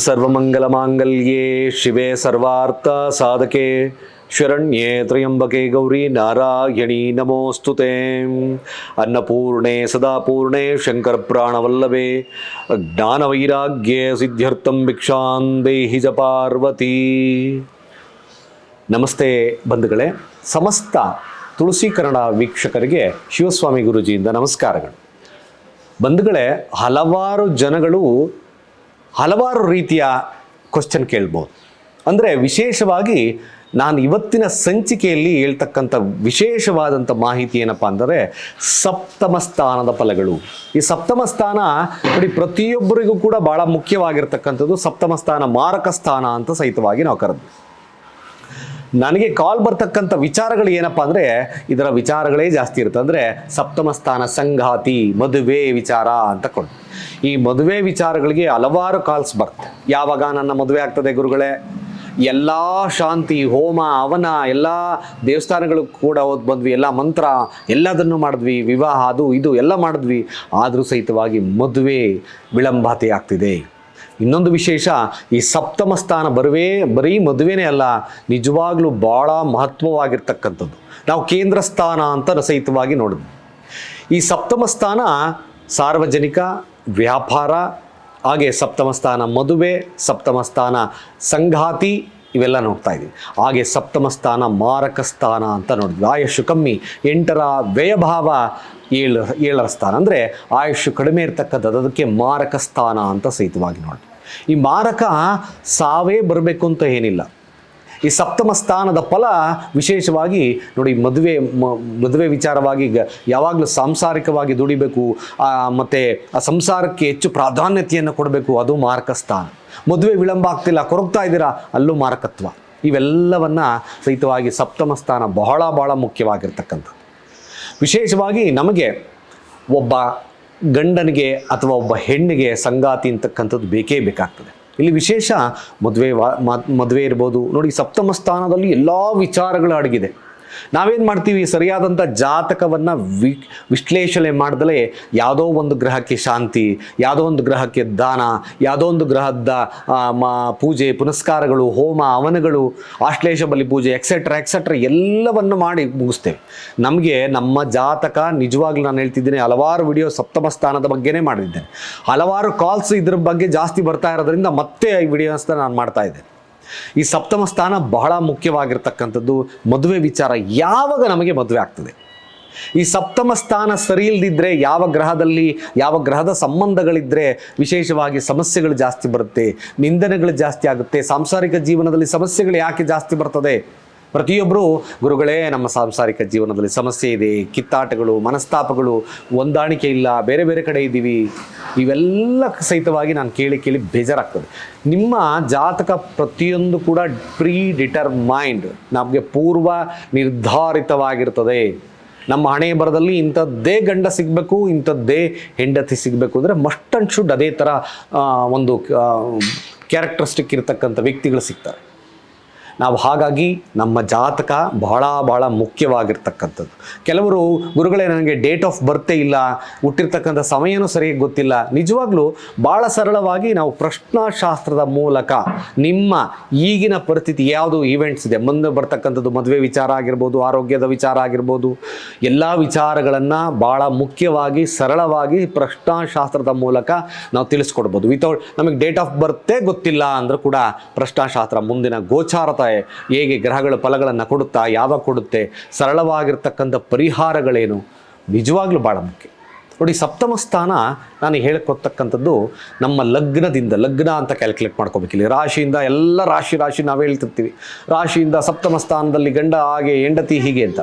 ಸರ್ವಮಂಗಲಮಾಂಗಲ್ಯೇ, ಶಿವೆ ಸರ್ವಾರ್ಥ ಸಾಧಕೆ. ಶರಣ್ಯೇ ತ್ರಯಂಬಕೆ ಗೌರಿ ನಾರಾಯಣಿ, ನಮೋಸ್ತುತೆ. ಅನ್ನಪೂರ್ಣೆ ಸದಾಪೂರ್ಣೆ ಶಂಕರ ಪ್ರಾಣವಲ್ಲಭೆ ಜ್ಞಾನವೈರಾಗ್ಯ ಸಿದ್ಧ್ಯರ್ಥಂ ಭಿಕ್ಷಾಂ ಜ ಪಾರ್ವತಿ. ನಮಸ್ತೆ ಬಂಧುಗಳೇ, ಸಮಸ್ತ ತುಳಸಿ ಕನ್ನಡ ವೀಕ್ಷಕರಿಗೆ ಶಿವಸ್ವಾಮಿ ಗುರುಜಿಯಿಂದ ನಮಸ್ಕಾರಗಳು. ಬಂಧುಗಳೇ, ಹಲವಾರು ಜನಗಳು ಹಲವಾರು ರೀತಿಯ ಕ್ವಶನ್ ಕೇಳ್ಬೋದು. ಅಂದರೆ ವಿಶೇಷವಾಗಿ ನಾನು ಇವತ್ತಿನ ಸಂಚಿಕೆಯಲ್ಲಿ ಹೇಳ್ತಕ್ಕಂಥ ವಿಶೇಷವಾದಂಥ ಮಾಹಿತಿ ಏನಪ್ಪ ಅಂದರೆ ಸಪ್ತಮ ಸ್ಥಾನದ ಫಲಗಳು. ಈ ಸಪ್ತಮ ಸ್ಥಾನ ನೋಡಿ, ಪ್ರತಿಯೊಬ್ಬರಿಗೂ ಕೂಡ ಭಾಳ ಮುಖ್ಯವಾಗಿರ್ತಕ್ಕಂಥದ್ದು ಸಪ್ತಮ ಸ್ಥಾನ ಮಾರಕ ಸ್ಥಾನ ಅಂತ ಸಹಿತವಾಗಿ ನಾವು ಕರೆದ್ವಿ. ನನಗೆ ಕಾಲ್ ಬರ್ತಕ್ಕಂಥ ವಿಚಾರಗಳು ಏನಪ್ಪ ಅಂದರೆ, ಇದರ ವಿಚಾರಗಳೇ ಜಾಸ್ತಿ ಇರುತ್ತೆ. ಅಂದರೆ ಸಪ್ತಮ ಸ್ಥಾನ ಸಂಘಾತಿ ಮದುವೆ ವಿಚಾರ ಅಂತ ಕೊಡು ಈ ಮದುವೆ ವಿಚಾರಗಳಿಗೆ ಹಲವಾರು ಕಾಲ್ಸ್ ಬರುತ್ತೆ. ಯಾವಾಗ ನನ್ನ ಮದುವೆ ಆಗ್ತದೆ ಗುರುಗಳೇ? ಎಲ್ಲ ಶಾಂತಿ, ಹೋಮ ಅವನ ಎಲ್ಲ ದೇವಸ್ಥಾನಗಳು ಕೂಡ ಹೋದ್ ಬಂದ್ವಿ, ಎಲ್ಲ ಮಂತ್ರ, ಎಲ್ಲದನ್ನು ಮಾಡಿದ್ವಿ, ವಿವಾಹ, ಅದು, ಇದು ಎಲ್ಲ ಮಾಡಿದ್ವಿ. ಆದರೂ ಸಹಿತವಾಗಿ ಮದುವೆ ವಿಳಂಬತೆ ಆಗ್ತಿದೆ. ಇನ್ನೊಂದು ವಿಶೇಷ, ಈ ಸಪ್ತಮ ಸ್ಥಾನ ಬರುವೇ, ಬರೀ ಮದುವೆನೇ ಅಲ್ಲ, ನಿಜವಾಗ್ಲೂ ಭಾಳ ಮಹತ್ವವಾಗಿರ್ತಕ್ಕಂಥದ್ದು. ನಾವು ಕೇಂದ್ರ ಸ್ಥಾನ ಅಂತ ರಸಹಿತವಾಗಿ ನೋಡಿದ್ವಿ. ಈ ಸಪ್ತಮ ಸ್ಥಾನ ಸಾರ್ವಜನಿಕ, ವ್ಯಾಪಾರ, ಹಾಗೆ ಸಪ್ತಮ ಸ್ಥಾನ ಮದುವೆ, ಸಪ್ತಮ ಸ್ಥಾನ ಸಂಘಾತಿ ಇವೆಲ್ಲ ನೋಡ್ತಾ ಇದ್ದೀವಿ ಹಾಗೆ ಸಪ್ತಮ ಸ್ಥಾನ ಮಾರಕ ಸ್ಥಾನ ಅಂತ ನೋಡಿದ್ವಿ. ಆಯುಷು ಕಮ್ಮಿ, ಎಂಟರ ವ್ಯಯಭಾವ ಏಳು, ಏಳರ ಸ್ಥಾನ. ಅಂದರೆ ಆಯುಷು ಕಡಿಮೆ ಇರ್ತಕ್ಕಂಥದ್ದು, ಅದಕ್ಕೆ ಮಾರಕ ಸ್ಥಾನ ಅಂತ ಸಹಿತವಾಗಿ ನೋಡಿ ಈ ಮಾರಕ ಸಾವೇ ಬರಬೇಕು ಅಂತ ಏನಿಲ್ಲ. ಈ ಸಪ್ತಮ ಸ್ಥಾನದ ಫಲ ವಿಶೇಷವಾಗಿ ನೋಡಿ ಮದುವೆ ಮದುವೆ ವಿಚಾರವಾಗಿ ಯಾವಾಗಲೂ ಸಾಂಸಾರಿಕವಾಗಿ ದುಡಿಬೇಕು ಮತ್ತೆ ಆ ಸಂಸಾರಕ್ಕೆ ಹೆಚ್ಚು ಪ್ರಾಧಾನ್ಯತೆಯನ್ನು ಕೊಡಬೇಕು, ಅದು ಮಾರಕ ಸ್ಥಾನ. ಮದುವೆ ವಿಳಂಬ ಆಗ್ತಿಲ್ಲ, ಕೊರಗ್ತಾ ಇದ್ದೀರಾ, ಅಲ್ಲೂ ಮಾರಕತ್ವ. ಇವೆಲ್ಲವನ್ನು ಸಹಿತವಾಗಿ ಸಪ್ತಮ ಸ್ಥಾನ ಬಹಳ ಬಹಳ ಮುಖ್ಯವಾಗಿರ್ತಕ್ಕಂಥದ್ದು. ವಿಶೇಷವಾಗಿ ನಮಗೆ ಒಬ್ಬ ಗಂಡನಿಗೆ ಅಥವಾ ಒಬ್ಬ ಹೆಣ್ಣಿಗೆ ಸಂಗಾತಿ ಅಂತಕ್ಕಂಥದ್ದು ಬೇಕೇ ಬೇಕಾಗ್ತದೆ. ಇಲ್ಲಿ ವಿಶೇಷ ಮದುವೆ ವಾ ಮದುವೆ ಇರ್ಬೋದು. ನೋಡಿ, ಸಪ್ತಮ ಸ್ಥಾನದಲ್ಲಿ ಎಲ್ಲ ವಿಚಾರಗಳು ಅಡಗಿದೆ. ನಾವೇನು ಮಾಡ್ತೀವಿ? ಸರಿಯಾದಂಥ ಜಾತಕವನ್ನು ವಿ, ವಿಶ್ಲೇಷಣೆ ಮಾಡ್ದಲೇ ಯಾವುದೋ ಒಂದು ಗ್ರಹಕ್ಕೆ ಶಾಂತಿ, ಯಾವುದೋ ಒಂದು ಗ್ರಹಕ್ಕೆ ದಾನ, ಯಾವುದೋ ಒಂದು ಗ್ರಹದ ಪೂಜೆ, ಪುನಸ್ಕಾರಗಳು, ಹೋಮ, ಅವನಗಳು, ಆಶ್ಲೇಷ ಬಲಿ ಪೂಜೆ ಎಕ್ಸೆಟ್ರಾ ಎಕ್ಸೆಟ್ರಾ ಎಲ್ಲವನ್ನು ಮಾಡಿ ಮುಗಿಸ್ತೇವೆ. ನಮಗೆ ನಮ್ಮ ಜಾತಕ ನಿಜವಾಗ್ಲೂ ನಾನು ಹೇಳ್ತಿದ್ದೀನಿ, ಹಲವಾರು ವಿಡಿಯೋ ಸಪ್ತಮ ಸ್ಥಾನದ ಬಗ್ಗೆನೇ ಮಾಡಿದ್ದೇನೆ. ಹಲವಾರು ಕಾಲ್ಸ್ ಇದ್ರ ಬಗ್ಗೆ ಜಾಸ್ತಿ ಬರ್ತಾ ಇರೋದ್ರಿಂದ ಮತ್ತೆ ಈ ವಿಡಿಯೋಸ್ನ ನಾನು ಮಾಡ್ತಾ ಇದ್ದೇನೆ. ಈ ಸಪ್ತಮ ಸ್ಥಾನ ಬಹಳ ಮುಖ್ಯವಾಗಿರ್ತಕ್ಕಂಥದ್ದು ಮದುವೆ ವಿಚಾರ ಯಾವಾಗ ನಮಗೆ ಮದುವೆ ಆಗ್ತದೆ. ಈ ಸಪ್ತಮ ಸ್ಥಾನ ಸರಿ ಇಲ್ದಿದ್ರೆ ಯಾವ ಗ್ರಹದಲ್ಲಿ, ಯಾವ ಗ್ರಹದ ಸಂಬಂಧಗಳಿದ್ರೆ ವಿಶೇಷವಾಗಿ ಸಮಸ್ಯೆಗಳು ಜಾಸ್ತಿ ಬರುತ್ತೆ, ನಿಂದನೆಗಳು ಜಾಸ್ತಿ ಆಗುತ್ತೆ, ಸಾಂಸಾರಿಕ ಜೀವನದಲ್ಲಿ ಸಮಸ್ಯೆಗಳು ಯಾಕೆ ಜಾಸ್ತಿ ಬರ್ತದೆ? ಪ್ರತಿಯೊಬ್ಬರು ಗುರುಗಳೇ, ನಮ್ಮ ಸಾಂಸಾರಿಕ ಜೀವನದಲ್ಲಿ ಸಮಸ್ಯೆ ಇದೆ, ಕಿತ್ತಾಟಗಳು, ಮನಸ್ತಾಪಗಳು, ಹೊಂದಾಣಿಕೆ ಇಲ್ಲ, ಬೇರೆ ಬೇರೆ ಕಡೆ ಇದ್ದೀವಿ, ಇವೆಲ್ಲ ಸಹಿತವಾಗಿ ನಾನು ಕೇಳಿ ಕೇಳಿ ಬೇಜಾರಾಗ್ತದೆ. ನಿಮ್ಮ ಜಾತಕ ಪ್ರತಿಯೊಂದು ಕೂಡ ಪ್ರೀ ಡಿಟರ್ಮೈಂಡ್ ನಮಗೆ ಪೂರ್ವ ನಿರ್ಧಾರಿತವಾಗಿರ್ತದೆ. ನಮ್ಮ ಹಣೆ ಬರದಲ್ಲಿ ಇಂಥದ್ದೇ ಗಂಡ ಸಿಗಬೇಕು, ಇಂಥದ್ದೇ ಹೆಂಡತಿ ಸಿಗಬೇಕು ಅಂದರೆ ಮಸ್ಟ್ ಅಂಡ್ ಶುಡ್ ಅದೇ ಥರ ಒಂದು ಕ್ಯಾರೆಕ್ಟರಿಸ್ಟಿಕ್ ಇರತಕ್ಕಂಥ ವ್ಯಕ್ತಿಗಳು ಸಿಗ್ತಾರೆ. ನಾವು ಹಾಗಾಗಿ ನಮ್ಮ ಜಾತಕ ಬಹಳ ಬಹಳ ಮುಖ್ಯವಾಗಿರ್ತಕ್ಕಂಥದ್ದು. ಕೆಲವರು ಗುರುಗಳೇ ನನಗೆ ಡೇಟ್ ಆಫ್ ಬರ್ತೇ ಇಲ್ಲ, ಹುಟ್ಟಿರ್ತಕ್ಕಂಥ ಸಮಯನೂ ಸರಿಯಾಗಿ ಗೊತ್ತಿಲ್ಲ. ನಿಜವಾಗ್ಲೂ ಭಾಳ ಸರಳವಾಗಿ ನಾವು ಪ್ರಶ್ನಾಶಾಸ್ತ್ರದ ಮೂಲಕ ನಿಮ್ಮ ಈಗಿನ ಪರಿಸ್ಥಿತಿ ಯಾವುದು ಈವೆಂಟ್ಸ್ ಇದೆ, ಮುಂದೆ ಬರ್ತಕ್ಕಂಥದ್ದು ಮದುವೆ ವಿಚಾರ ಆಗಿರ್ಬೋದು, ಆರೋಗ್ಯದ ವಿಚಾರ ಆಗಿರ್ಬೋದು, ಎಲ್ಲ ವಿಚಾರಗಳನ್ನು ಭಾಳ ಮುಖ್ಯವಾಗಿ, ಸರಳವಾಗಿ ಪ್ರಶ್ನಾಶಾಸ್ತ್ರದ ಮೂಲಕ ನಾವು ತಿಳಿಸ್ಕೊಡ್ಬೋದು. ವಿತೌಟ್ ನಮಗೆ ಡೇಟ್ ಆಫ್ ಬರ್ತೇ ಗೊತ್ತಿಲ್ಲ ಅಂದರೂ ಕೂಡ ಪ್ರಶ್ನಾಶಾಸ್ತ್ರ ಮುಂದಿನ ಗೋಚಾರತೆ ಹೇಗೆ ಗ್ರಹಗಳ ಫಲಗಳನ್ನು ಕೊಡುತ್ತಾ ಯಾವಾಗ ಕೊಡುತ್ತೆ? ಸರಳವಾಗಿರ್ತಕ್ಕಂಥ ಪರಿಹಾರಗಳೇನು? ನಿಜವಾಗ್ಲೂ ಭಾಳ ಮುಖ್ಯ. ನೋಡಿ, ಸಪ್ತಮ ಸ್ಥಾನ ನಾನು ಹೇಳ್ಕೊತಕ್ಕಂಥದ್ದು ನಮ್ಮ ಲಗ್ನದಿಂದ, ಲಗ್ನ ಅಂತ ಕ್ಯಾಲ್ಕುಲೇಟ್ ಮಾಡ್ಕೋಬೇಕಿಲ್ಲ ರಾಶಿಯಿಂದ ಎಲ್ಲ ರಾಶಿ ರಾಶಿ ನಾವು ಹೇಳ್ತಿರ್ತೀವಿ. ರಾಶಿಯಿಂದ ಸಪ್ತಮ ಸ್ಥಾನದಲ್ಲಿ ಗಂಡ, ಹಾಗೆ ಹೆಂಡತಿ ಹೀಗೆ ಅಂತ.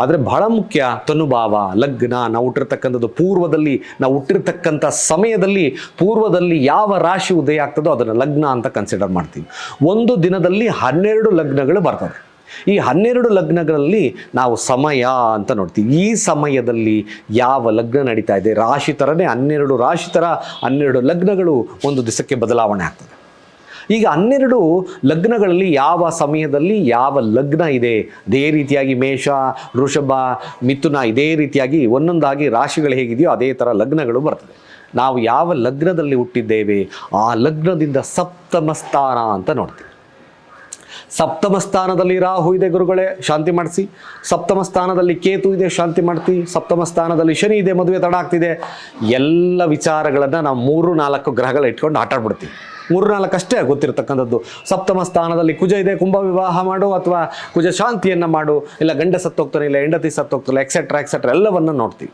ಆದರೆ ಬಹಳ ಮುಖ್ಯ ತನುಭಾವ, ಲಗ್ನ, ನಾವು ಹುಟ್ಟಿರ್ತಕ್ಕಂಥದ್ದು ಪೂರ್ವದಲ್ಲಿ, ನಾವು ಹುಟ್ಟಿರ್ತಕ್ಕಂಥ ಸಮಯದಲ್ಲಿ, ಪೂರ್ವದಲ್ಲಿ ಯಾವ ರಾಶಿ ಉದಯ ಆಗ್ತದೋ ಅದನ್ನು ಲಗ್ನ ಅಂತ ಕನ್ಸಿಡರ್ ಮಾಡ್ತೀವಿ. ಒಂದು ದಿನದಲ್ಲಿ ಹನ್ನೆರಡು ಲಗ್ನಗಳು ಬರ್ತವೆ. ಈ ಹನ್ನೆರಡು ಲಗ್ನಗಳಲ್ಲಿ ನಾವು ಸಮಯ ಅಂತ ನೋಡ್ತೀವಿ. ಈ ಸಮಯದಲ್ಲಿ ಯಾವ ಲಗ್ನ ನಡೀತಾ ಇದೆ? ರಾಶಿ ಥರನೇ ಹನ್ನೆರಡು ರಾಶಿ ಥರ ಹನ್ನೆರಡು ಲಗ್ನಗಳು ಒಂದು ದಿವಸಕ್ಕೆ ಬದಲಾವಣೆ ಆಗ್ತದೆ. ಈಗ ಹನ್ನೆರಡು ಲಗ್ನಗಳಲ್ಲಿ ಯಾವ ಸಮಯದಲ್ಲಿ ಯಾವ ಲಗ್ನ ಇದೆ? ಅದೇ ರೀತಿಯಾಗಿ ಮೇಷ, ವೃಷಭ, ಮಿಥುನ ಇದೇ ರೀತಿಯಾಗಿ ಒಂದೊಂದಾಗಿ ರಾಶಿಗಳು ಹೇಗಿದೆಯೋ ಅದೇ ಥರ ಲಗ್ನಗಳು ಬರ್ತದೆ. ನಾವು ಯಾವ ಲಗ್ನದಲ್ಲಿ ಹುಟ್ಟಿದ್ದೇವೆ? ಆ ಲಗ್ನದಿಂದ ಸಪ್ತಮ ಸ್ಥಾನ ಅಂತ ನೋಡ್ತೀವಿ. ಸಪ್ತಮ ಸ್ಥಾನದಲ್ಲಿ ರಾಹು ಇದೆ ಗುರುಗಳೇ, ಶಾಂತಿ ಮಾಡಿಸಿ. ಸಪ್ತಮ ಸ್ಥಾನದಲ್ಲಿ ಕೇತು ಇದೆ, ಶಾಂತಿ ಮಾಡ್ತಿ. ಸಪ್ತಮ ಸ್ಥಾನದಲ್ಲಿ ಶನಿ ಇದೆ, ಮದುವೆ ತಡ ಆಗ್ತಿದೆ. ಎಲ್ಲ ವಿಚಾರಗಳನ್ನು ನಾವು ಮೂರು ನಾಲ್ಕು ಗ್ರಹಗಳು ಇಟ್ಕೊಂಡು ಆಟ ಆಡ್ಬಿಡ್ತೀವಿ ಮೂರು ನಾಲ್ಕು ಅಷ್ಟೇ ಗೊತ್ತಿರತಕ್ಕಂಥದ್ದು. ಸಪ್ತಮ ಸ್ಥಾನದಲ್ಲಿ ಕುಜ ಇದೆ ಕುಂಭ ವಿವಾಹ ಮಾಡು ಅಥವಾ ಕುಜ ಶಾಂತಿಯನ್ನು ಮಾಡು. ಇಲ್ಲ ಗಂಡ ಸತ್ತೋಗ್ತಾನೆ, ಇಲ್ಲ ಹೆಂಡತಿ ಸತ್ತೋಗ್ತಾನೆ ಎಕ್ಸೆಟ್ರಾ ಎಕ್ಸೆಟ್ರಾ ಎಲ್ಲವನ್ನು ನೋಡ್ತೀವಿ.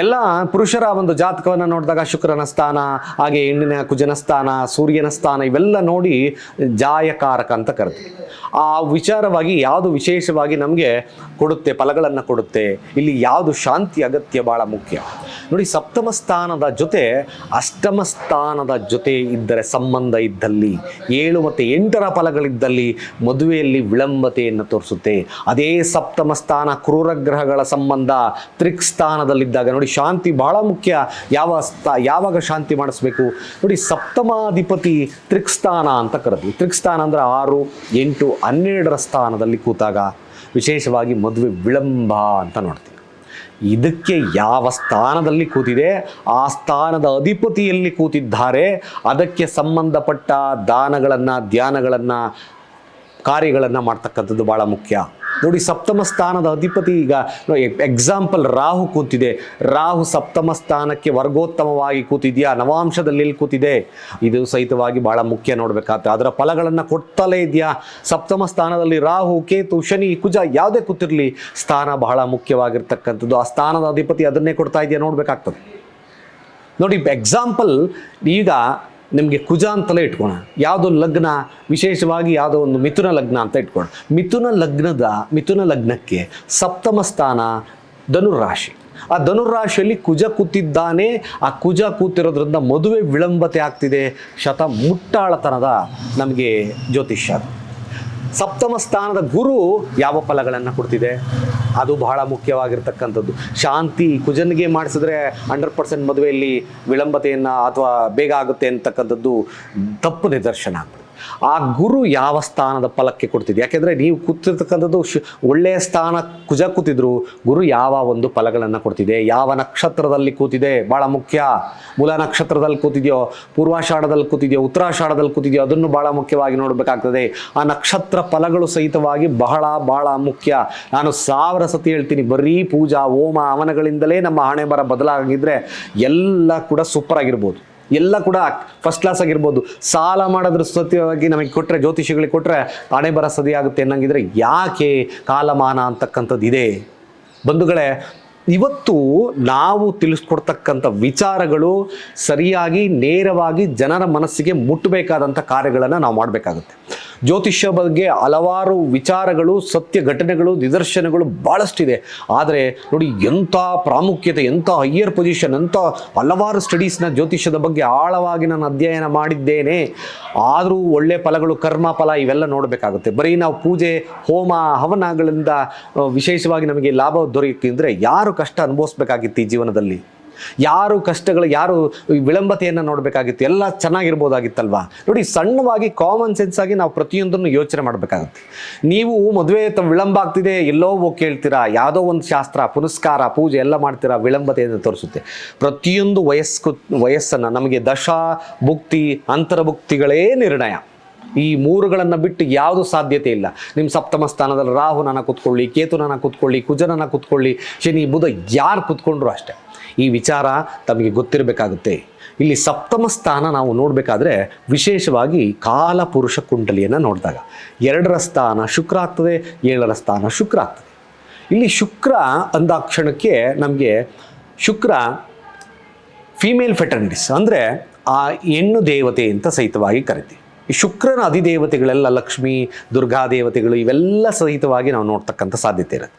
ಎಲ್ಲ ಪುರುಷರ ಒಂದು ಜಾತಕವನ್ನು ನೋಡಿದಾಗ ಶುಕ್ರನ ಸ್ಥಾನ, ಹಾಗೆ ಹೆಣ್ಣಿನ ಕುಜನ ಸ್ಥಾನ, ಸೂರ್ಯನ ಸ್ಥಾನ, ಇವೆಲ್ಲ ನೋಡಿ ಜಾಯಕಾರಕ ಅಂತ ಕರಿತೀವಿ ಆ ವಿಚಾರವಾಗಿ ಯಾವುದು ವಿಶೇಷವಾಗಿ ನಮಗೆ ಕೊಡುತ್ತೆ, ಫಲಗಳನ್ನು ಕೊಡುತ್ತೆ, ಇಲ್ಲಿ ಯಾವುದು ಶಾಂತಿ, ಅಗತ್ಯ ಭಾಳ ಮುಖ್ಯ. ನೋಡಿ, ಸಪ್ತಮ ಸ್ಥಾನದ ಜೊತೆ ಅಷ್ಟಮ ಸ್ಥಾನದ ಜೊತೆ ಇದ್ದರೆ ಸಂಬಂಧ ಇದ್ದಲ್ಲಿ, ಏಳು ಮತ್ತು ಎಂಟರ ಫಲಗಳಿದ್ದಲ್ಲಿ ಮದುವೆಯಲ್ಲಿ ವಿಳಂಬತೆಯನ್ನು ತೋರಿಸುತ್ತೆ. ಅದೇ ಸಪ್ತಮ ಸ್ಥಾನ, ಕ್ರೂರ ಗ್ರಹಗಳ ಸಂಬಂಧ ತ್ರಿಕ್ ಸ್ಥಾನದಲ್ಲಿದ್ದಾಗ ನೋಡಿ ಶಾಂತಿ ಬಹಳ ಮುಖ್ಯ. ಯಾವ ಸ್ಥ, ಯಾವಾಗ ಶಾಂತಿ ಮಾಡಿಸ್ಬೇಕು? ನೋಡಿ ಸಪ್ತಮಾಧಿಪತಿ ತ್ರಿಕ್ಸ್ಥಾನ ಅಂತ ಕರೆದ್ವಿ. ತ್ರಿಕ್ಸ್ಥಾನ ಅಂದರೆ ಆರು, ಎಂಟು, ಹನ್ನೆರಡರ ಸ್ಥಾನದಲ್ಲಿ ಕೂತಾಗ ವಿಶೇಷವಾಗಿ ಮದುವೆ ವಿಳಂಬ ಅಂತ ನೋಡ್ತೀವಿ. ಇದಕ್ಕೆ ಯಾವ ಸ್ಥಾನದಲ್ಲಿ ಕೂತಿದೆ? ಆ ಸ್ಥಾನದ ಅಧಿಪತಿಯಲ್ಲಿ ಕೂತಿದ್ದಾರೆ. ಅದಕ್ಕೆ ಸಂಬಂಧಪಟ್ಟ ದಾನಗಳನ್ನು, ಧ್ಯಾನಗಳನ್ನು, ಕಾರ್ಯಗಳನ್ನು ಮಾಡ್ತಕ್ಕಂಥದ್ದು ಭಾಳ ಮುಖ್ಯ. ನೋಡಿ ಸಪ್ತಮ ಸ್ಥಾನದ ಅಧಿಪತಿ ಈಗ ಎಕ್ಸಾಂಪಲ್ ರಾಹು ಕೂತಿದೆ. ರಾಹು ಸಪ್ತಮ ಸ್ಥಾನಕ್ಕೆ ವರ್ಗೋತ್ತಮವಾಗಿ ಕೂತಿದೆಯಾ? ನವಾಂಶದಲ್ಲಿ ಕೂತಿದೆ? ಇದು ಸಹಿತವಾಗಿ ಬಹಳ ಮುಖ್ಯ ನೋಡ್ಬೇಕಾಗ್ತದೆ ಅದರ ಫಲಗಳನ್ನು ಕೊಡ್ತಲೇ ಇದೆಯಾ? ಸಪ್ತಮ ಸ್ಥಾನದಲ್ಲಿ ರಾಹು, ಕೇತು, ಶನಿ, ಕುಜ ಯಾವುದೇ ಕೂತಿರಲಿ ಸ್ಥಾನ ಬಹಳ ಮುಖ್ಯವಾಗಿರ್ತಕ್ಕಂಥದ್ದು. ಆ ಸ್ಥಾನದ ಅಧಿಪತಿ ಅದನ್ನೇ ಕೊಡ್ತಾ ಇದೆಯಾ ನೋಡಬೇಕಾಗ್ತದೆ. ನೋಡಿ ಎಕ್ಸಾಂಪಲ್ ಈಗ ನಿಮಗೆ ಕುಜ ಅಂತಲೇ ಇಟ್ಕೋಣ ಯಾವುದೋ ಲಗ್ನ, ವಿಶೇಷವಾಗಿ ಯಾವುದೋ ಒಂದು ಮಿಥುನ ಲಗ್ನ ಅಂತ ಇಟ್ಕೋಣ ಮಿಥುನ ಲಗ್ನದ, ಮಿಥುನ ಲಗ್ನಕ್ಕೆ ಸಪ್ತಮ ಸ್ಥಾನ ಧನುರಾಶಿ ಆ ಧನುರಾಶಿಯಲ್ಲಿ ಕುಜ ಕೂತಿದ್ದಾನೆ. ಆ ಕುಜ ಕೂತಿರೋದ್ರಿಂದ ಮದುವೆ ವಿಳಂಬತೆ ಆಗ್ತಿದೆ. ಶತ ಮುಟ್ಟಾಳತನದ ನಮಗೆ ಜ್ಯೋತಿಷ್ಯ. ಸಪ್ತಮ ಸ್ಥಾನದ ಗುರು ಯಾವ ಫಲಗಳನ್ನು ಕೊಡ್ತಿದೆ? ಅದು ಬಹಳ ಮುಖ್ಯವಾಗಿರ್ತಕ್ಕಂಥದ್ದು. ಶಾಂತಿ ಕುಜನ್ಗೆ ಮಾಡಿಸಿದ್ರೆ ಹಂಡ್ರೆಡ್ ಪರ್ಸೆಂಟ್ ಮದುವೆಯಲ್ಲಿ ವಿಳಂಬತೆಯನ್ನು ಅಥವಾ ಬೇಗ ಆಗುತ್ತೆ ಅಂತಕ್ಕಂಥದ್ದು ತಪ್ಪು ನಿದರ್ಶನ ಆಗ್ತದೆ ಆ ಗುರು ಯಾವ ಸ್ಥಾನದ ಫಲಕ್ಕೆ ಕೊಡ್ತಿದೆ ಯಾಕೆಂದರೆ ನೀವು ಕೂತಿರ್ತಕ್ಕಂಥದ್ದು ಶು ಒಳ್ಳೆಯ ಸ್ಥಾನ ಕುಜ ಕೂತಿದ್ರು, ಗುರು ಯಾವ ಒಂದು ಫಲಗಳನ್ನು ಕೊಡ್ತಿದೆ? ಯಾವ ನಕ್ಷತ್ರದಲ್ಲಿ ಕೂತಿದೆ? ಭಾಳ ಮುಖ್ಯ. ಮೂಲ ನಕ್ಷತ್ರದಲ್ಲಿ ಕೂತಿದೆಯೋ, ಪೂರ್ವಾಷಾಢದಲ್ಲಿ ಕೂತಿದೆಯೋ, ಉತ್ತರಾಷಾಢದಲ್ಲಿ ಕೂತಿದೆಯೋ, ಅದನ್ನು ಭಾಳ ಮುಖ್ಯವಾಗಿ ನೋಡಬೇಕಾಗ್ತದೆ. ಆ ನಕ್ಷತ್ರ ಫಲಗಳು ಸಹಿತವಾಗಿ ಬಹಳ ಬಹಳ ಮುಖ್ಯ. ನಾನು ಸಾವಿರ ಸತಿ ಹೇಳ್ತೀನಿ, ಬರೀ ಪೂಜಾ, ಹೋಮ ಹವನಗಳಿಂದಲೇ ನಮ್ಮ ಹಣೆ ಬರ ಬದಲಾಗಿದ್ದರೆ ಎಲ್ಲ ಕೂಡ ಸೂಪರ್ ಆಗಿರ್ಬೋದು. ಎಲ್ಲ ಕೂಡ ಫಸ್ಟ್ ಕ್ಲಾಸ್ ಆಗಿರ್ಬೋದು. ಸಾಲ ಮಾಡೋದ್ರ ಸತ್ಯವಾಗಿ ನಮಗೆ ಕೊಟ್ಟರೆ ಜ್ಯೋತಿಷಿಗಳಿಗೆ ಕೊಟ್ಟರೆ ಹಣೆ ಬರ ಸದಿ ಆಗುತ್ತೆ ಅನ್ನಂಗಿದ್ರೆ ಯಾಕೆ ಕಾಲಮಾನ ಅಂತಕ್ಕಂಥದ್ದು ಇದೆ? ಬಂಧುಗಳೇ, ಇವತ್ತು ನಾವು ತಿಳಿಸ್ಕೊಡ್ತಕ್ಕಂಥ ವಿಚಾರಗಳು ಸರಿಯಾಗಿ, ನೇರವಾಗಿ ಜನರ ಮನಸ್ಸಿಗೆ ಮುಟ್ಟಬೇಕಾದಂಥ ಕಾರ್ಯಗಳನ್ನು ನಾವು ಮಾಡಬೇಕಾಗುತ್ತೆ. ಜ್ಯೋತಿಷ್ಯ ಬಗ್ಗೆ ಹಲವಾರು ವಿಚಾರಗಳು, ಸತ್ಯ ಘಟನೆಗಳು, ನಿದರ್ಶನಗಳು ಭಾಳಷ್ಟಿದೆ ಆದರೆ ನೋಡಿ ಎಂಥ ಪ್ರಾಮುಖ್ಯತೆ, ಎಂಥ ಹೈಯರ್ ಪೊಸಿಷನ್ ಅಂತ ಹಲವಾರು ಸ್ಟಡೀಸ್ನ ಜ್ಯೋತಿಷ್ಯದ ಬಗ್ಗೆ ಆಳವಾಗಿ ನಾನು ಅಧ್ಯಯನ ಮಾಡಿದ್ದೇನೆ. ಆದರೂ ಒಳ್ಳೆ ಫಲಗಳು, ಕರ್ಮ ಫಲ ಇವೆಲ್ಲ ನೋಡಬೇಕಾಗುತ್ತೆ. ಬರೀ ನಾವು ಪೂಜೆ, ಹೋಮ, ಹವನಗಳಿಂದ, ವಿಶೇಷವಾಗಿ ನಮಗೆ ಲಾಭ ದೊರೆಯುತ್ತೆ ಅಂದರೆ ಯಾರು ಕಷ್ಟ ಅನುಭವಿಸ್ಬೇಕಾಗಿತ್ತು ಈ ಜೀವನದಲ್ಲಿ? ಯಾರು ಕಷ್ಟಗಳು, ಯಾರು ವಿಳಂಬತೆಯನ್ನು ನೋಡಬೇಕಾಗಿತ್ತು, ಎಲ್ಲ ಚೆನ್ನಾಗಿರ್ಬೋದಾಗಿತ್ತಲ್ವಾ? ನೋಡಿ, ಸಣ್ಣವಾಗಿ ಕಾಮನ್ ಸೆನ್ಸ್ ಆಗಿ ನಾವು ಪ್ರತಿಯೊಂದನ್ನು ಯೋಚನೆ ಮಾಡಬೇಕಾಗುತ್ತೆ. ನೀವು ಮದುವೆ ವಿಳಂಬ ಆಗ್ತಿದೆ, ಎಲ್ಲೋ ಹೋಗಿ ಕೇಳ್ತೀರಾ, ಯಾವುದೋ ಒಂದು ಶಾಸ್ತ್ರ, ಪುನಸ್ಕಾರ, ಪೂಜೆ ಎಲ್ಲ ಮಾಡ್ತೀರಾ, ವಿಳಂಬತೆಯನ್ನು ತೋರಿಸುತ್ತೆ. ಪ್ರತಿಯೊಂದು ವಯಸ್ಕ, ವಯಸ್ಸನ್ನು, ನಮಗೆ ದಶಾ, ಭುಕ್ತಿ ಅಂತರಭುಕ್ತಿಗಳೇ ನಿರ್ಣಯ. ಈ ಮೂರುಗಳನ್ನು ಬಿಟ್ಟು ಯಾವುದು ಸಾಧ್ಯತೆ ಇಲ್ಲ. ನಿಮ್ಮ ಸಪ್ತಮ ಸ್ಥಾನದಲ್ಲಿ ರಾಹುನನ ಕೂತ್ಕೊಳ್ಳಿ ಕೇತುನನ್ನ ಕೂತ್ಕೊಳ್ಳಿ ಕುಜನನ ಕೂತ್ಕೊಳ್ಳಿ, ಶನಿ, ಬುಧ ಯಾರು ಕೂತ್ಕೊಂಡ್ರು ಅಷ್ಟೇ. ಈ ವಿಚಾರ ತಮಗೆ ಗೊತ್ತಿರಬೇಕಾಗುತ್ತೆ. ಇಲ್ಲಿ ಸಪ್ತಮ ಸ್ಥಾನ ನಾವು ನೋಡಬೇಕಾದ್ರೆ ವಿಶೇಷವಾಗಿ ಕಾಲಪುರುಷ ಕುಂಡಲಿಯನ್ನು ನೋಡಿದಾಗ. ಎರಡರ ಸ್ಥಾನ ಶುಕ್ರ ಆಗ್ತದೆ, ಏಳರ ಸ್ಥಾನ ಶುಕ್ರ ಆಗ್ತದೆ. ಇಲ್ಲಿ ಶುಕ್ರ ಅಂದಾಕ್ಷಣಕ್ಕೆ ನಮಗೆ ಶುಕ್ರ ಫೀಮೇಲ್ ಫೆಟರ್ನಿಟಿಸ್ ಅಂದರೆ ಆ ಹೆಣ್ಣು ದೇವತೆ ಅಂತ ಸಹಿತವಾಗಿ ಕರಿತೀವಿ. ಈ ಶುಕ್ರನ ಅಧಿದೇವತೆಗಳೆಲ್ಲ ಲಕ್ಷ್ಮಿ ದುರ್ಗಾ ದೇವತೆಗಳು ಇವೆಲ್ಲ ಸಹಿತವಾಗಿ ನಾವು ನೋಡ್ತಕ್ಕಂಥ ಸಾಧ್ಯತೆ ಇರುತ್ತೆ.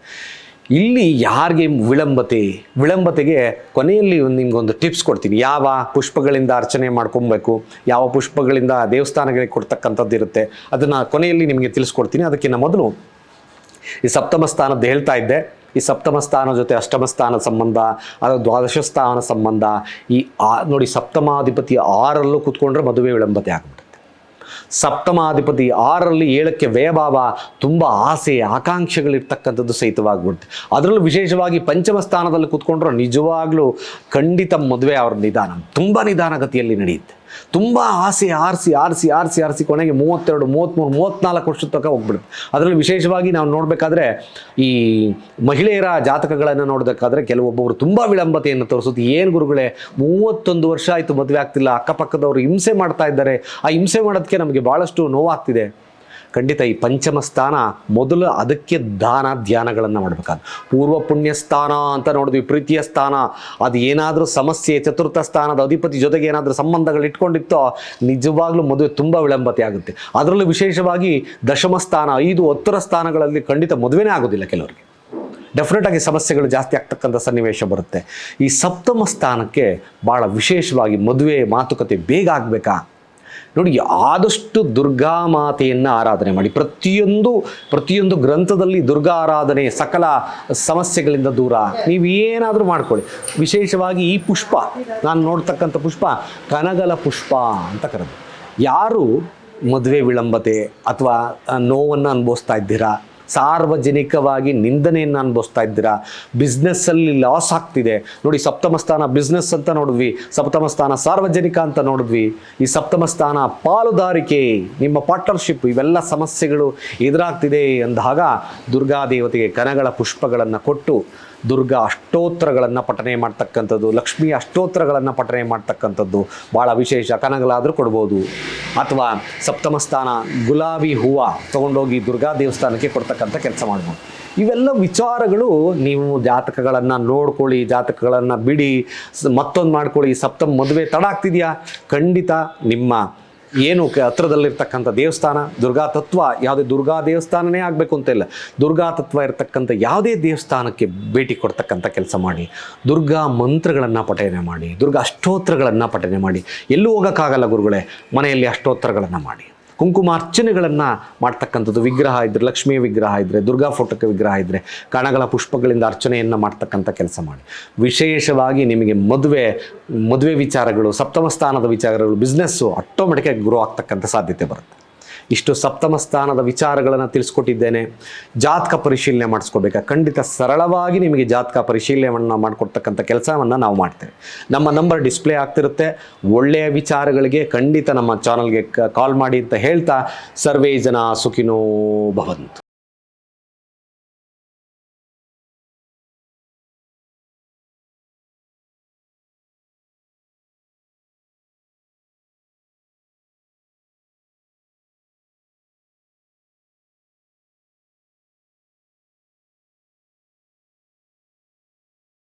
ಇಲ್ಲಿ ಯಾರಿಗೆ ವಿಳಂಬತೆ? ವಿಳಂಬತೆಗೆ ಕೊನೆಯಲ್ಲಿ ನಿಮ್ಗೊಂದು ಟಿಪ್ಸ್ ಕೊಡ್ತೀನಿ. ಯಾವ ಪುಷ್ಪಗಳಿಂದ ಅರ್ಚನೆ ಮಾಡ್ಕೊಬೇಕು, ಯಾವ ಪುಷ್ಪಗಳಿಂದ ದೇವಸ್ಥಾನಗಳಿಗೆ ಕೊಡ್ತಕ್ಕಂಥದ್ದು ಇರುತ್ತೆ, ಅದನ್ನು ಕೊನೆಯಲ್ಲಿ ನಿಮಗೆ ತಿಳಿಸ್ಕೊಡ್ತೀನಿ. ಅದಕ್ಕಿಂತ ಮೊದಲು ಈ ಸಪ್ತಮ ಸ್ಥಾನದ್ದು ಹೇಳ್ತಾ ಇದ್ದೆ. ಈ ಸಪ್ತಮ ಸ್ಥಾನ ಜೊತೆ ಅಷ್ಟಮ ಸ್ಥಾನ ಸಂಬಂಧ, ಅದು ದ್ವಾದಶ ಸ್ಥಾನ ಸಂಬಂಧ, ಈ ಆ ನೋಡಿ ಸಪ್ತಮಾಧಿಪತಿ ಆರಲ್ಲೂ ಕೂತ್ಕೊಂಡ್ರೆ ಮದುವೆ ವಿಳಂಬತೆ ಆಗ್ಬಿಡುತ್ತೆ ಸಪ್ತಮಾಧಿಪತಿ ಆರರಲ್ಲಿ ಏಳಕ್ಕೆ ವ್ಯಯಭಾವ ತುಂಬ ಆಸೆ, ಆಕಾಂಕ್ಷೆಗಳಿರ್ತಕ್ಕಂಥದ್ದು ಸಹಿತವಾಗ್ಬಿಡುತ್ತೆ. ಅದರಲ್ಲೂ ವಿಶೇಷವಾಗಿ ಪಂಚಮ ಸ್ಥಾನದಲ್ಲಿ ಕೂತ್ಕೊಂಡ್ರೆ ನಿಜವಾಗ್ಲೂ ಖಂಡಿತ ಮದುವೆ ಅವ್ರ ನಿಧಾನ, ತುಂಬ ನಿಧಾನಗತಿಯಲ್ಲಿ ನಡೆಯುತ್ತೆ. ತುಂಬ ಆಸೆ, ಆರಿಸಿ ಆರಿಸಿ ಆರಿಸಿ ಆರಿಸಿ ಕೊನೆಗೆ ಮೂವತ್ತೆರಡು ಮೂವತ್ತ್ಮೂರು ಮೂವತ್ತ್ನಾಲ್ಕು ವರ್ಷದ ತನಕ ಹೋಗ್ಬಿಡುತ್ತೆ. ಅದರಲ್ಲಿ ವಿಶೇಷವಾಗಿ ನಾವು ನೋಡಬೇಕಾದ್ರೆ ಈ ಮಹಿಳೆಯರ ಜಾತಕಗಳನ್ನು ನೋಡಬೇಕಾದ್ರೆ ಕೆಲವೊಬ್ಬರು ತುಂಬ ವಿಳಂಬತೆಯನ್ನು ತೋರಿಸುತ್ತೆ. ಏನು ಗುರುಗಳೇ, ಮೂವತ್ತೊಂದು ವರ್ಷ ಆಯಿತು ಮದುವೆ ಆಗ್ತಿಲ್ಲ, ಅಕ್ಕಪಕ್ಕದವರು ಹಿಂಸೆ ಮಾಡ್ತಾ ಇದ್ದಾರೆ. ಆ ಹಿಂಸೆ ಮಾಡೋದಕ್ಕೆ ನಮಗೆ ಭಾಳಷ್ಟು ನೋವಾಗ್ತಿದೆ. ಖಂಡಿತ ಈ ಪಂಚಮ ಸ್ಥಾನ ಮೊದಲು ಅದಕ್ಕೆ ದಾನ ಧ್ಯಾನಗಳನ್ನು ಮಾಡಬೇಕಾದ. ಪೂರ್ವ ಪುಣ್ಯ ಸ್ಥಾನ ಅಂತ ನೋಡಿದ್ವಿ ಪ್ರೀತಿಯ ಸ್ಥಾನ. ಅದು ಏನಾದರೂ ಸಮಸ್ಯೆ, ಚತುರ್ಥ ಸ್ಥಾನದ ಅಧಿಪತಿ ಜೊತೆಗೆ ಏನಾದರೂ ಸಂಬಂಧಗಳು ಇಟ್ಕೊಂಡಿತ್ತೋ, ನಿಜವಾಗ್ಲೂ ಮದುವೆ ತುಂಬ ವಿಳಂಬತೆ ಆಗುತ್ತೆ. ಅದರಲ್ಲೂ ವಿಶೇಷವಾಗಿ ದಶಮ ಸ್ಥಾನ, ಐದು ಹತ್ತರ ಸ್ಥಾನಗಳಲ್ಲಿ ಖಂಡಿತ ಮದುವೆನೇ ಆಗೋದಿಲ್ಲ ಕೆಲವರಿಗೆ. ಡೆಫಿನೆಟ್ ಆಗಿ ಸಮಸ್ಯೆಗಳು ಜಾಸ್ತಿ ಆಗ್ತಕ್ಕಂಥ ಸನ್ನಿವೇಶ ಬರುತ್ತೆ. ಈ ಸಪ್ತಮ ಸ್ಥಾನಕ್ಕೆ ಭಾಳ ವಿಶೇಷವಾಗಿ ಮದುವೆ ಮಾತುಕತೆ ಬೇಗ ಆಗಬೇಕಾ? ನೋಡಿ, ಆದಷ್ಟು ದುರ್ಗಾ ಮಾತೆಯನ್ನು ಆರಾಧನೆ ಮಾಡಿ. ಪ್ರತಿಯೊಂದು ಪ್ರತಿಯೊಂದು ಗ್ರಂಥದಲ್ಲಿ ದುರ್ಗಾ ಆರಾಧನೆ ಸಕಲ ಸಮಸ್ಯೆಗಳಿಂದ ದೂರ. ನೀವು ಏನಾದರೂ ಮಾಡ್ಕೊಳ್ಳಿ. ವಿಶೇಷವಾಗಿ ಈ ಪುಷ್ಪ, ನಾನು ನೋಡ್ತಕ್ಕಂಥ ಪುಷ್ಪ, ಕನಗಲ ಪುಷ್ಪ ಅಂತ ಕರೆದು ಯಾರು ಮದುವೆ ವಿಳಂಬತೆ ಅಥವಾ ನೋವನ್ನು ಅನುಭವಿಸ್ತಾ ಇದ್ದೀರಾ? ಸಾರ್ವಜನಿಕವಾಗಿ ನಿಂದನೆಯನ್ನು ಅನುಭವಿಸ್ತಾ ಇದ್ದೀರಾ? ಬಿಸ್ನೆಸ್ಸಲ್ಲಿ ಲಾಸ್ ಆಗ್ತಿದೆ. ನೋಡಿ, ಸಪ್ತಮ ಸ್ಥಾನ ಬಿಸ್ನೆಸ್ ಅಂತ ನೋಡಿದ್ವಿ. ಸಪ್ತಮ ಸ್ಥಾನ ಸಾರ್ವಜನಿಕ ಅಂತ ನೋಡಿದ್ವಿ. ಈ ಸಪ್ತಮ ಸ್ಥಾನ ಪಾಲುದಾರಿಕೆ, ನಿಮ್ಮ ಪಾರ್ಟ್ನರ್ಶಿಪ್ ಇವೆಲ್ಲ ಸಮಸ್ಯೆಗಳು ಎದುರಾಗ್ತಿದೆ ಅಂದಾಗ ದುರ್ಗಾದೇವತೆಗೆ ಕನಗಳ ಪುಷ್ಪಗಳನ್ನು ಕೊಟ್ಟು ದುರ್ಗಾ ಅಷ್ಟೋತ್ತರಗಳನ್ನು ಪಠನೆ ಮಾಡ್ತಕ್ಕಂಥದ್ದು, ಲಕ್ಷ್ಮಿ ಅಷ್ಟೋತ್ತರಗಳನ್ನು ಪಠನೆ ಮಾಡ್ತಕ್ಕಂಥದ್ದು ಭಾಳ ವಿಶೇಷ. ಕನಗಳಾದರೂ ಕೊಡ್ಬೋದು. ಅಥವಾ ಸಪ್ತಮಸ್ಥಾನ ಗುಲಾಬಿ ಹೂವು ತೊಗೊಂಡೋಗಿ ದುರ್ಗಾ ದೇವಸ್ಥಾನಕ್ಕೆ ಕೊಡ್ತಕ್ಕಂಥ ಕೆಲಸ ಮಾಡ್ಬೋದು. ಇವೆಲ್ಲ ವಿಚಾರಗಳು ನೀವು ಜಾತಕಗಳನ್ನು ನೋಡ್ಕೊಳ್ಳಿ, ಜಾತಕಗಳನ್ನು ಬಿಡಿ. ಮತ್ತೊಂದು ಮಾಡ್ಕೊಳ್ಳಿ. ಸಪ್ತಮ ಮದುವೆ ತಡ ಆಗ್ತಿದೆಯಾ? ಖಂಡಿತ ನಿಮ್ಮ ಏನು ಹತ್ರದಲ್ಲಿರ್ತಕ್ಕಂಥ ದೇವಸ್ಥಾನ, ದುರ್ಗಾ ತತ್ವ, ಯಾವುದೇ ದುರ್ಗಾ ದೇವಸ್ಥಾನನೇ ಆಗಬೇಕು ಅಂತ ಇಲ್ಲ. ದುರ್ಗಾ ತತ್ವ ಇರತಕ್ಕಂಥ ಯಾವುದೇ ದೇವಸ್ಥಾನಕ್ಕೆ ಭೇಟಿ ಕೊಡ್ತಕ್ಕಂಥ ಕೆಲಸ ಮಾಡಿ, ದುರ್ಗಾ ಮಂತ್ರಗಳನ್ನು ಪಠನೆ ಮಾಡಿ, ದುರ್ಗಾ ಅಷ್ಟೋತ್ರಗಳನ್ನು ಪಠನೆ ಮಾಡಿ, ಎಲ್ಲೂ ಹೋಗೋಕ್ಕಾಗಲ್ಲ ಗುರುಗಳೇ, ಮನೆಯಲ್ಲಿ ಅಷ್ಟೋತ್ತರಗಳನ್ನು ಮಾಡಿ. ಕುಂಕುಮಾರ್ಚನೆಗಳನ್ನು ಮಾಡ್ತಕ್ಕಂಥದ್ದು. ವಿಗ್ರಹ ಇದ್ದರೆ ಲಕ್ಷ್ಮಿಯ ವಿಗ್ರಹ ಇದ್ದರೆ ದುರ್ಗಾ ಫೋಟೋಕ್ಕೆ ವಿಗ್ರಹ ಇದ್ದರೆ ಕಣಗಳ ಪುಷ್ಪಗಳಿಂದ ಅರ್ಚನೆಯನ್ನು ಮಾಡ್ತಕ್ಕಂಥ ಕೆಲಸ ಮಾಡಿ. ವಿಶೇಷವಾಗಿ ನಿಮಗೆ ಮದುವೆ ಮದುವೆ ವಿಚಾರಗಳು, ಸಪ್ತಮ ಸ್ಥಾನದ ವಿಚಾರಗಳು ಬಿಸ್ನೆಸ್ಸು ಆಟೋಮೆಟಿಕಾಗಿ ಗ್ರೋ ಆಗ್ತಕ್ಕಂಥ ಸಾಧ್ಯತೆ ಬರುತ್ತೆ. ಇಷ್ಟು ಸಪ್ತಮ ಸ್ಥಾನದ ವಿಚಾರಗಳನ್ನು ತಿಳಿಸ್ಕೊಟ್ಟಿದ್ದೇನೆ. ಜಾತಕ ಪರಿಶೀಲನೆ ಮಾಡಿಸ್ಕೋಬೇಕಾ? ಖಂಡಿತ ಸರಳವಾಗಿ ನಿಮಗೆ ಜಾತಕ ಪರಿಶೀಲನೆಯನ್ನು ಮಾಡಿಕೊಡ್ತಕ್ಕಂಥ ಕೆಲಸವನ್ನು ನಾವು ಮಾಡ್ತೇವೆ. ನಮ್ಮ ನಂಬರ್ ಡಿಸ್ಪ್ಲೇ ಆಗ್ತಿರುತ್ತೆ. ಒಳ್ಳೆಯ ವಿಚಾರಗಳಿಗೆ ಖಂಡಿತ ನಮ್ಮ ಚಾನಲ್ಗೆ ಕಾಲ್ ಮಾಡಿ ಅಂತ ಹೇಳ್ತಾ ಸರ್ವೇ ಜನ ಸುಖಿನೋ ಭವಂತು.